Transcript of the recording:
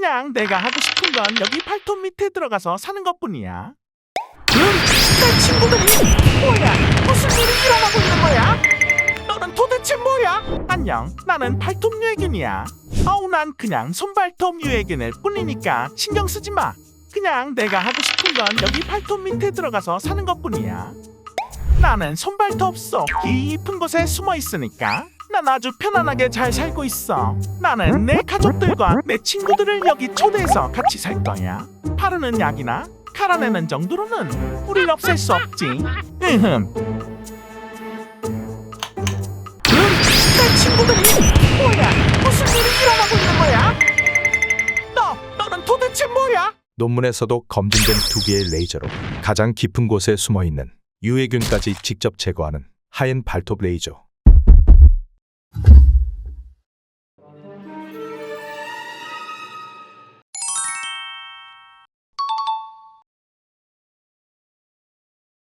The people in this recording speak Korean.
그냥 내가 하고 싶은 건 여기 발톱 밑에 들어가서 사는 것뿐이야. 응? 내 친구들이 뭐야? 무슨 일이 일어나고 있는 거야? 너는 도대체 뭐야? 안녕, 나는 발톱 유해균이야. 아우 난 그냥 손발톱 유해균일 뿐이니까 신경 쓰지 마. 그냥 내가 하고 싶은 건 여기 발톱 밑에 들어가서 사는 것뿐이야. 나는 손발톱 속 깊은 곳에 숨어 있으니까 난 아주 편안하게 잘 살고 있어. 나는 내 가족들과 내 친구들을 여기 초대해서 같이 살 거야. 바르는 약이나 갈아내는 정도로는 우릴 없앨 수 없지. 으흠. 응? 내 친구들이 뭐야? 무슨 일이 일어나고 있는 거야? 너, 너는 도대체 뭐야? 논문에서도 검증된 두 개의 레이저로 가장 깊은 곳에 숨어 있는 유해균까지 직접 제거하는 하얀 발톱 레이저.